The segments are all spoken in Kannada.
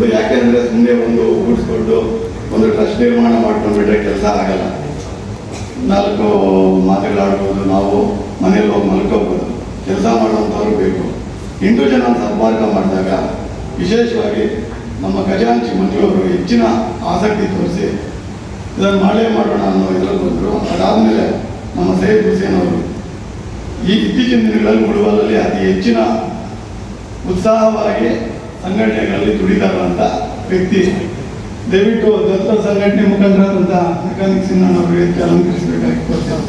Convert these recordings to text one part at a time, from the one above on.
ಒಂದು ಯಾಕೆಂದ್ರೆ ಸುಮ್ಮನೆ ಒಂದು ಕೂಡಿಸ್ಕೊಂಡು ಒಂದು ಟ್ರಸ್ಟ್ ನಿರ್ಮಾಣ ಮಾಡ್ಕೊಂಡ್ಬಿಟ್ರೆ ಕೆಲಸ ಆಗಲ್ಲ. ನಾಲ್ಕು ಮಾತುಗಳಾಡ್ಬೋದು, ನಾವು ಮನೇಲಿ ಹೋಗಿ ಮಲ್ಕೋಬೋದು. ಕೆಲಸ ಮಾಡುವಂಥವ್ರು ಬೇಕು. ಎಂಟು ಜನ ಸಂಪರ್ಕ ಮಾಡಿದಾಗ, ವಿಶೇಷವಾಗಿ ನಮ್ಮ ಖಜಾಂಚಿ ಮಂಜುವರು ಹೆಚ್ಚಿನ ಆಸಕ್ತಿ ತೋರಿಸಿ, ಇದನ್ನು ಮಾಡೇ ಮಾಡೋಣ ಅನ್ನೋ ಇದರಲ್ಲಿ ಬಂದರು. ಅದಾದಮೇಲೆ ನಮ್ಮ ಸೈಯದ್ ಹುಸೇನ್ ಅವರು, ಈ ಇತ್ತೀಚಿನ ದಿನಗಳಲ್ಲಿ ಮುಳುವಲ್ಲಿ ಅತಿ ಹೆಚ್ಚಿನ ಉತ್ಸಾಹವಾಗಿ ಸಂಘಟನೆಗಳಲ್ಲಿ ದುಡಿದಾರಂಥ ವ್ಯಕ್ತಿ. ದಯವಿಟ್ಟು ದತ್ತ ಸಂಘಟನೆ ಮುಖಂಡರಾದಂಥ ಮೆಕ್ಯಾನಿಕ್ ನಾವು ಅವರಿಗೆ ಅಲಂಕರಿಸಬೇಕಾಗಿ ಕೊಡ್ತೇವೆ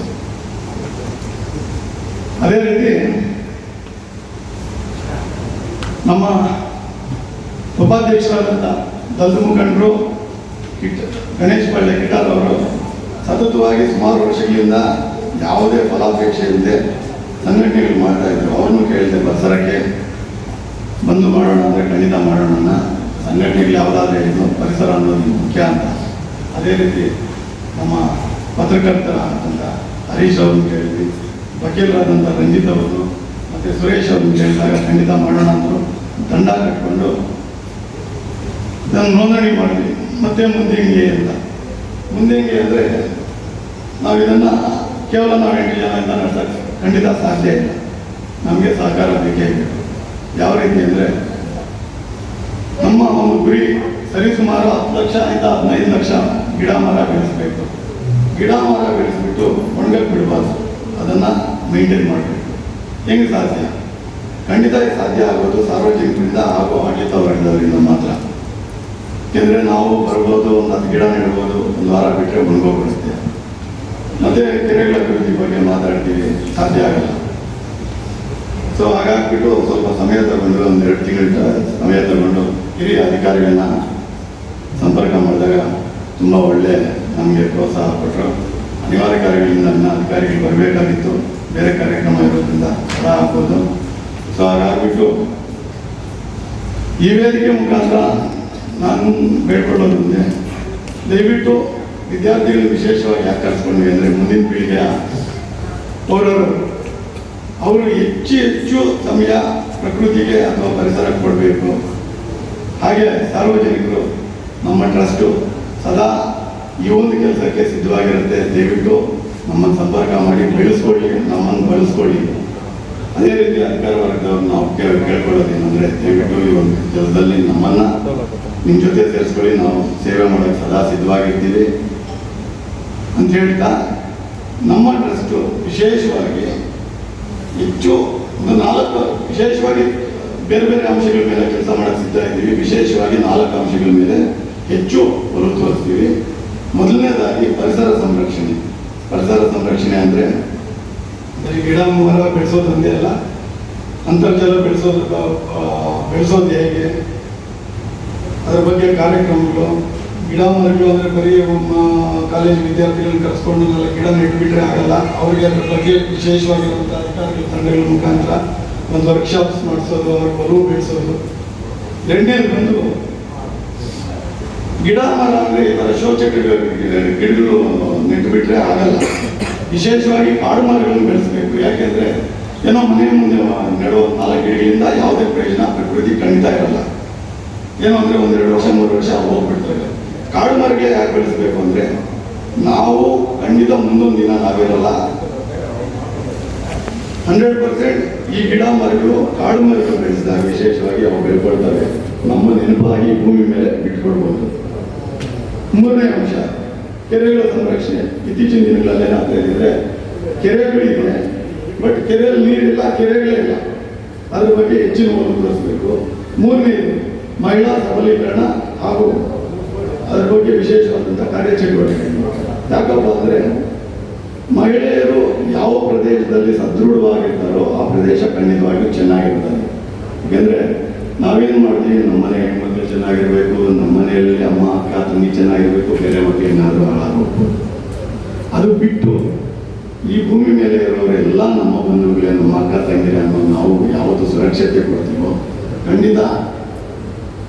ಅದೇ ರೀತಿ ನಮ್ಮ ಉಪಾಧ್ಯಕ್ಷರಾದಂಥ ದತ್ತ ಮುಖಂಡರು ಕಿಟ್ ಗಣೇಶ್ ಪಳ್ಳೆ ಕಿಟಾರ್ ಅವರು ಸತತವಾಗಿ ಸುಮಾರು ವರ್ಷಗಳಿಂದ ಯಾವುದೇ ಫಲಾಪೇಕ್ಷೆ ಇಲ್ಲದೆ ಸಂಘಟನೆಗಳು ಮಾಡ್ತಾ ಇದ್ರು. ಅವ್ರನ್ನೂ ಕೇಳಿದೆ ಪರಿಸರಕ್ಕೆ ಬಂದು ಮಾಡೋಣ ಅಂದರೆ ಖಂಡಿತ ಮಾಡೋಣ ಸಂಘಟನೆಗಳು ಯಾವುದಾದ್ರೆ ಏನು ಪರಿಸರ ಅನ್ನೋದು ಮುಖ್ಯ ಅಂತ. ಅದೇ ರೀತಿ ನಮ್ಮ ಪತ್ರಕರ್ತರ ಅಂತ ಹರೀಶ್ ಅವರು ಕೇಳಿದ್ವಿ ವಕೀಲರಾದಂಥ ರಂಜಿತ್ ಅವರು ಮತ್ತು ಸುರೇಶ್ ಅವ್ರನ್ನ ಕೇಳಿದಾಗ ಖಂಡಿತ ಮಾಡೋಣ ಅಂದರು. ದಂಡ ಕಟ್ಕೊಂಡು ಇದನ್ನು ನೋಂದಣಿ ಮಾಡಿದ್ವಿ. ಮತ್ತೆ ಮುಂದೆ ಹೆಂಗೆ ಅಂತ. ಮುಂದೆ ಹಿಂಗೆ ಅಂದರೆ ನಾವು ಇದನ್ನು ಕೇವಲ ನಾವು ಎಂಟು ಜನ ಅಂತ ನಡೆಸಕ್ಕೆ ಖಂಡಿತ ಸಾಧ್ಯ ಇಲ್ಲ. ನಮಗೆ ಸಹಕಾರ ಬೇಕೇ ಬೇಕು. ಯಾವ ರೀತಿ ಅಂದರೆ ನಮ್ಮ ಒಂದು ಗುರಿ ಸರಿಸುಮಾರು ಹತ್ತು ಲಕ್ಷ ಇಂದ ಹದಿನೈದು ಲಕ್ಷ ಗಿಡ ಮರ ಬೆಳೆಸಬೇಕು. ಗಿಡ ಮರ ಬೆಳೆಸ್ಬಿಟ್ಟು ಒಣಗಕ್ಕೆ ಬಿಡಬಾರ್ದು. ಅದನ್ನು ಮೇಂಟೈನ್ ಮಾಡಬೇಕು. ಹೆಂಗೆ ಸಾಧ್ಯ? ಖಂಡಿತ ಸಾಧ್ಯ ಆಗೋದು ಸಾರ್ವಜನಿಕರಿಂದ ಹಾಗೂ ಆಡಳಿತ ವರ್ಗದವರಿಂದ ಮಾತ್ರ. ಯಾಕೆಂದರೆ ನಾವು ಬರ್ಬೋದು, ಒಂದು ಹತ್ತು ಗಿಡ ನೆಡ್ಬೋದು, ಒಂದು ವಾರ ಬಿಟ್ಟರೆ ಒಣಗೋಗ್ಬಿಡುತ್ತೆ. ಮತ್ತೆ ಕೆರೆಗಳ ಅಭಿವೃದ್ಧಿ ಬಗ್ಗೆ ಮಾತಾಡ್ತೀವಿ, ಸಾಧ್ಯ ಆಗಲ್ಲ. ಸೊ ಹಾಗಾಗ್ಬಿಟ್ಟು ಸ್ವಲ್ಪ ಸಮಯ ತಗೊಂಡು ಒಂದು ಎರಡು ತಿಂಗಳ ಸಮಯ ತಗೊಂಡು ಹಿರಿಯ ಅಧಿಕಾರಿಗಳನ್ನ ಸಂಪರ್ಕ ಮಾಡಿದಾಗ ತುಂಬ ಒಳ್ಳೆ ನಮಗೆ ಪ್ರೋತ್ಸಾಹ ಕೊಟ್ಟರು ಅನಿವಾರ್ಯ ಕಾರ್ಯಗಳಿಂದ ನನ್ನ ಅಧಿಕಾರಿಗಳು ಬರಬೇಕಾಗಿತ್ತು. ಬೇರೆ ಕಾರ್ಯಕ್ರಮ ಇರೋದ್ರಿಂದ ತಡ ಆಗ್ಬೋದು. ಸೊ ಹಾಗಾಗ್ಬಿಟ್ಟು ಈ ವೇದಿಕೆ ಮುಖಾಂತರ ನಾನು ಬೇಡ್ಕೊಳ್ಳೋದು ಮುಂದೆ ದಯವಿಟ್ಟು ವಿದ್ಯಾರ್ಥಿಗಳು ವಿಶೇಷವಾಗಿ ಯಾಕೆ ಅಂದರೆ ಮುಂದಿನ ಪೀಳಿಗೆಯ ಪೌರರು ಅವರು ಹೆಚ್ಚು ಹೆಚ್ಚು ಸಮಯ ಪ್ರಕೃತಿಗೆ ಅಥವಾ ಪರಿಸರಕ್ಕೆ ಕೊಡಬೇಕು. ಹಾಗೆ ಸಾರ್ವಜನಿಕರು ನಮ್ಮ ಟ್ರಸ್ಟು ಸದಾ ಈ ಒಂದು ಕೆಲಸಕ್ಕೆ ಸಿದ್ಧವಾಗಿರುತ್ತೆ. ದಯವಿಟ್ಟು ನಮ್ಮನ್ನು ಸಂಪರ್ಕ ಮಾಡಿ, ಬೆಳೆಸ್ಕೊಳ್ಳಿ, ನಮ್ಮನ್ನು ಬಳಸ್ಕೊಳ್ಳಿ. ಅದೇ ರೀತಿ ಅಧಿಕಾರ ವರ್ಗದವ್ರು ನಾವು ಕೇಳ್ಕೊಳ್ಳೋದೇನೆಂದರೆ ದಯವಿಟ್ಟು ಈ ಒಂದು ಕೆಲಸದಲ್ಲಿ ನಮ್ಮನ್ನು ನಿಮ್ಮ ಜೊತೆ ಸೇರಿಸ್ಕೊಳ್ಳಿ. ನಾವು ಸೇವೆ ಮಾಡೋಕ್ಕೆ ಸದಾ ಸಿದ್ಧವಾಗಿರ್ತೀವಿ. ಅಂತ ಹೇಳ್ತಾ, ನಮ್ಮ ಟ್ರಸ್ಟು ವಿಶೇಷವಾಗಿ ಹೆಚ್ಚು ಒಂದು ನಾಲ್ಕು ವಿಶೇಷವಾಗಿ ಬೇರೆ ಬೇರೆ ಅಂಶಗಳ ಮೇಲೆ ಕೆಲಸ ಮಾಡಕ್ಕೆ ಸಿದ್ಧ ಇದ್ದೀವಿ. ವಿಶೇಷವಾಗಿ ನಾಲ್ಕು ಅಂಶಗಳ ಮೇಲೆ ಹೆಚ್ಚು ಒಲವು ತೋರಿಸ್ತೀವಿ ಮೊದಲನೇದಾಗಿ ಪರಿಸರ ಸಂರಕ್ಷಣೆ. ಪರಿಸರ ಸಂರಕ್ಷಣೆ ಅಂದರೆ ಗಿಡ, ಮರ ಬೆಳೆಸೋದು ಒಂದೇ ಅಲ್ಲ, ಅಂತರ್ಜಲ ಬೆಳೆಸೋದು ಬೆಳೆಸೋದು ಹೇಗೆ, ಅದರ ಬಗ್ಗೆ ಕಾರ್ಯಕ್ರಮಗಳು ಗಿಡ ಮರಗಳು ಅಂದರೆ ಬರೀ ಕಾಲೇಜ್ ವಿದ್ಯಾರ್ಥಿಗಳನ್ನ ಕರೆಸ್ಕೊಂಡು ಅಲ್ಲ ಗಿಡ ನೆಟ್ಬಿಟ್ರೆ ಆಗಲ್ಲ. ಅವರಿಗೆ ಅದ್ರ ಬಗ್ಗೆ ವಿಶೇಷವಾಗಿರುವಂಥ ಅಧಿಕಾರಿಗಳ ತಂಡಗಳ ಮುಖಾಂತರ ಒಂದು ವರ್ಕ್ಶಾಪ್ಸ್ ಮಾಡಿಸೋದು, ಅವ್ರಿಗೆ ಒಲವು ಬೆಳೆಸೋದು. ಎರಡನೇದು ಬಂದು ಗಿಡ ಮರ ಅಂದರೆ ಈ ಥರ ಶೋಚಕ ಗಿಡಗಳು ನೆಟ್ಬಿಟ್ರೆ ಆಗಲ್ಲ. ವಿಶೇಷವಾಗಿ ಕಾಡು ಮರಗಳನ್ನು ಬೆಳೆಸಬೇಕು. ಯಾಕೆಂದರೆ ಏನೋ ಮನೆ ಮುಂದೆ ನೆಡೋ ನಾಲ್ಕು ಗಿಡಗಳಿಂದ ಯಾವುದೇ ಪ್ರಯೋಜನ ಪ್ರಕೃತಿ ಖಂಡಿತ ಇರಲ್ಲ. ಏನೋ ಅಂದರೆ ಒಂದೆರಡು ವರ್ಷ, ಮೂರು ವರ್ಷ ಹೋಗ್ಬಿಡ್ತವೆ. ಕಾಡು ಮರಗಳೇ ಯಾಕೆ ಬೆಳೆಸಬೇಕು ಅಂದರೆ ನಾವು ಖಂಡಿತ ಮುಂದೊಂದು ದಿನ ನಾವಿರಲ್ಲ. ಹಂಡ್ರೆಡ್ ಪರ್ಸೆಂಟ್ ಈ ಗಿಡ ಮರಗಳು ಕಾಡು ಮರಗಳು ಬೆಳೆಸಿದಾಗ ವಿಶೇಷವಾಗಿ ಅವು ಬೆಳ್ಕೊಳ್ತವೆ. ನಮ್ಮ ನೆನಪಾಗಿ ಭೂಮಿ ಮೇಲೆ ಬಿಟ್ಕೊಡ್ಬೋದು ಮೂರನೇ ಅಂಶ, ಕೆರೆಗಳ ಸಂರಕ್ಷಣೆ. ಇತ್ತೀಚಿನ ದಿನಗಳಲ್ಲಿ ಏನಾಗ್ತಾ ಇದೆ ಕೆರೆಗಳಿದೆ ಬಟ್ ಕೆರೆಯಲ್ಲಿ ನೀರಿಲ್ಲ, ಕೆರೆಗಳೇ ಇಲ್ಲ. ಅದ್ರ ಬಗ್ಗೆ ಹೆಚ್ಚಿನ ಒತ್ತು ತೋರಿಸಬೇಕು ಮೂರನೇದು ಮಹಿಳಾ ಸಬಲೀಕರಣ ಹಾಗೂ ಅದ್ರ ಬಗ್ಗೆ ವಿಶೇಷವಾದಂಥ ಕಾರ್ಯಚಟುವಟಿಕೆಯನ್ನು ಯಾಕಪ್ಪ ಅಂದರೆ ಮಹಿಳೆಯರು ಯಾವ ಪ್ರದೇಶದಲ್ಲಿ ಸದೃಢವಾಗಿರ್ತಾರೋ ಆ ಪ್ರದೇಶ ಖಂಡಿತವಾಗಿಯೂ ಚೆನ್ನಾಗಿರ್ತದೆ. ಏಕೆಂದರೆ ನಾವೇನು ಮಾಡ್ತೀವಿ? ನಮ್ಮ ಮನೆ ಹೆಣ್ಮಕ್ಳು ಚೆನ್ನಾಗಿರಬೇಕು, ನಮ್ಮ ಮನೆಯಲ್ಲಿ ಅಮ್ಮ, ಅಕ್ಕ, ತಂಗಿ ಚೆನ್ನಾಗಿರಬೇಕು, ಬೇರೆ ಮಕ್ಕಳು ಏನಾದರೂ ಹಾಳಾಗಬೇಕು. ಅದು ಬಿಟ್ಟು ಈ ಭೂಮಿ ಮೇಲೆ ಇರೋರೆಲ್ಲ ನಮ್ಮ ಬಂಧುಗಳೇ, ನಮ್ಮ ಅಕ್ಕ ತಂಗಿರೇ ಅನ್ನೋ ನಾವು ಯಾವತ್ತು ಸುರಕ್ಷತೆ ಕೊಡ್ತೀವೋ ಖಂಡಿತ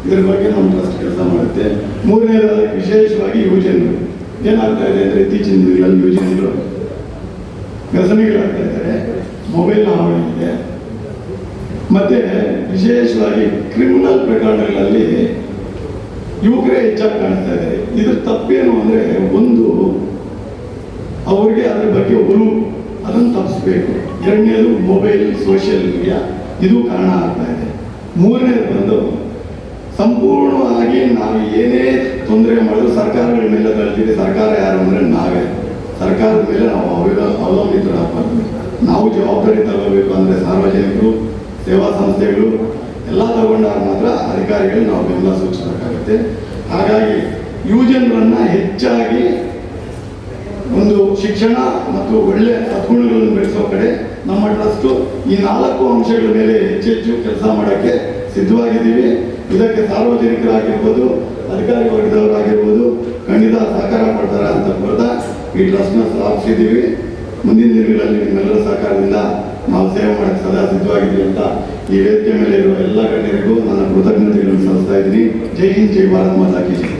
ಇದ್ರ ಬಗ್ಗೆ ನಮ್ಮ ಟ್ರಸ್ಟ್ ಕೆಲಸ ಮಾಡುತ್ತೆ. ಮೂರನೇದಾಗಿ ವಿಶೇಷವಾಗಿ ಯುವಜನರು. ಏನಾಗ್ತಾ ಇದೆ ಅಂದರೆ ಇತ್ತೀಚಿನ ದಿನಗಳಲ್ಲಿ ಯುವಜನರು ವ್ಯಸನಿಗಳಾಗ್ತಾ ಇದ್ದಾರೆ. ಮೊಬೈಲ್ ಹಾವಳಿ ಇದೆ. ಮತ್ತೆ ವಿಶೇಷವಾಗಿ ಕ್ರಿಮಿನಲ್ ಪ್ರಕರಣಗಳಲ್ಲಿ ಯುವಕರೇ ಹೆಚ್ಚಾಗಿ ಕಾಣಿಸ್ತಾ ಇದೆ ಇದ್ರ ತಪ್ಪೇನು ಅಂದರೆ ಒಂದು, ಅವ್ರಿಗೆ ಅದ್ರ ಬಗ್ಗೆ ಒಲವು. ಅದನ್ನು ತಪ್ಪಿಸ್ಬೇಕು. ಎರಡನೇದು ಮೊಬೈಲ್ ಸೋಷಿಯಲ್ ಮೀಡಿಯಾ ಇದು ಕಾರಣ ಆಗ್ತಾ ಇದೆ. ಮೂರನೇದು ಬಂದು ಸಂಪೂರ್ಣವಾಗಿ ನಾವು ಏನೇ ತೊಂದರೆ ಮಾಡಿದ್ರು ಸರ್ಕಾರಗಳ ಮೇಲೆ ತಳ್ತೀವಿ ಸರ್ಕಾರ ಯಾರು ಅಂದರೆ ನಾವೇ. ಸರ್ಕಾರದ ಮೇಲೆ ನಾವು ಅವಲಂಬಿತರಾಗಬಾರ್ದು. ನಾವು ಜವಾಬ್ದಾರಿ ತಗೋಬೇಕು ಅಂದರೆ ಸಾರ್ವಜನಿಕರು, ಸೇವಾ ಸಂಸ್ಥೆಗಳು, ಎಲ್ಲ ತಗೊಂಡಾಗ ಮಾತ್ರ ಅಧಿಕಾರಿಗಳು ನಾವು ಬೆಂಬಲ ಸೂಚಿಸಬೇಕಾಗುತ್ತೆ. ಹಾಗಾಗಿ ಯುವಜನರನ್ನ ಹೆಚ್ಚಾಗಿ ಒಂದು ಶಿಕ್ಷಣ ಮತ್ತು ಒಳ್ಳೆ ಸದ್ಗುಣಗಳನ್ನು ಬೆಳೆಸೋ ಕಡೆ ನಮ್ಮ ಟ್ರಸ್ಟು ಈ ನಾಲ್ಕು ಅಂಶಗಳ ಮೇಲೆ ಹೆಚ್ಚೆಚ್ಚು ಕೆಲಸ ಮಾಡೋಕ್ಕೆ ಸಿದ್ಧವಾಗಿದ್ದೀವಿ. ಇದಕ್ಕೆ ಸಾರ್ವಜನಿಕರಾಗಿರ್ಬೋದು, ಅಧಿಕಾರಿ ವರ್ಗದವರಾಗಿರ್ಬೋದು, ಖಂಡಿತ ಸಹಕಾರ ಮಾಡ್ತಾರೆ ಅಂತ ಕೊಡ್ತಾ ಈ ಟ್ರಸ್ಟ್ನ ಸ್ಥಾಪಿಸಿದ್ದೀವಿ ಮುಂದಿನ ದಿನಗಳಲ್ಲಿ ನಿಮ್ಮೆಲ್ಲರ ಸಹಕಾರದಿಂದ ನಾವು ಸೇವೆ ಮಾಡಕ್ಕೆ ಸದಾ ಸಿದ್ಧವಾಗಿದ್ದೀವಿ ಅಂತ ಈ ವೇದಿಕೆ ಮೇಲೆ ಇರುವ ಎಲ್ಲ ಗಣ್ಯರಿಗೂ ನಾನು ಕೃತಜ್ಞತೆಗಳನ್ನು ಸಲ್ಲಿಸ್ತಾ ಇದ್ದೀನಿ ಜೈ ಹಿಂದ್, ಜೈ ಭಾರತ್, ಮಾತಾ ಕಿ ಜೈ.